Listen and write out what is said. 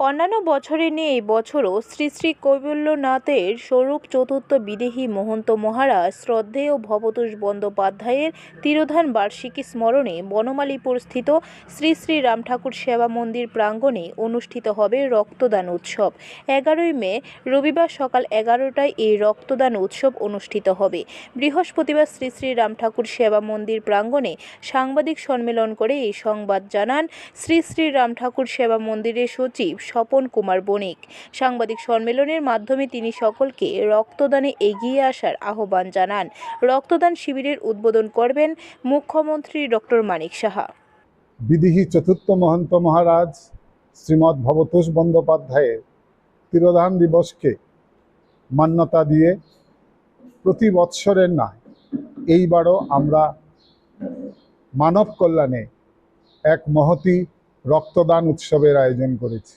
অন্যান্য বছরে নিয়ে এই বছরও শ্রী শ্রী কৈবল্যনাথের স্বরূপ চতুর্থ বিদেহী মহন্ত মহারাজ শ্রদ্ধেয় ভবতোষ বন্দ্যোপাধ্যায়ের তিরোধান বার্ষিকী স্মরণে বনমালীপুর স্থিত শ্রী শ্রী রাম ঠাকুর সেবা মন্দির প্রাঙ্গণে অনুষ্ঠিত হবে রক্তদান উৎসব। এগারোই মে, রবিবার সকাল এগারোটায় এই রক্তদান উৎসব অনুষ্ঠিত হবে। বৃহস্পতিবার শ্রী শ্রী রাম ঠাকুর সেবা মন্দির প্রাঙ্গণে সাংবাদিক সম্মেলন করে এই সংবাদ জানান শ্রী শ্রী রাম ঠাকুর সেবা মন্দিরের সচিব স্বপন কুমার বণিক। সাংবাদিক সম্মেলনের মাধ্যমে তিনি সকলকে রক্তদানে এগিয়ে আসার আহ্বান জানান। রক্তদান শিবিরের উদ্বোধন করবেন মুখ্যমন্ত্রী ডক্টর মানিক সাহা। বিদিহী চতুর্থ মহন্ত মহারাজ শ্রীমৎ ভবতোষ বন্দ্যোপাধ্যায়ের তিরোধান দিবসকে মান্যতা দিয়ে প্রতি বৎসরের নয় এইবারও আমরা মানব কল্যাণে এক মহতি রক্তদান উৎসবের আয়োজন করেছি।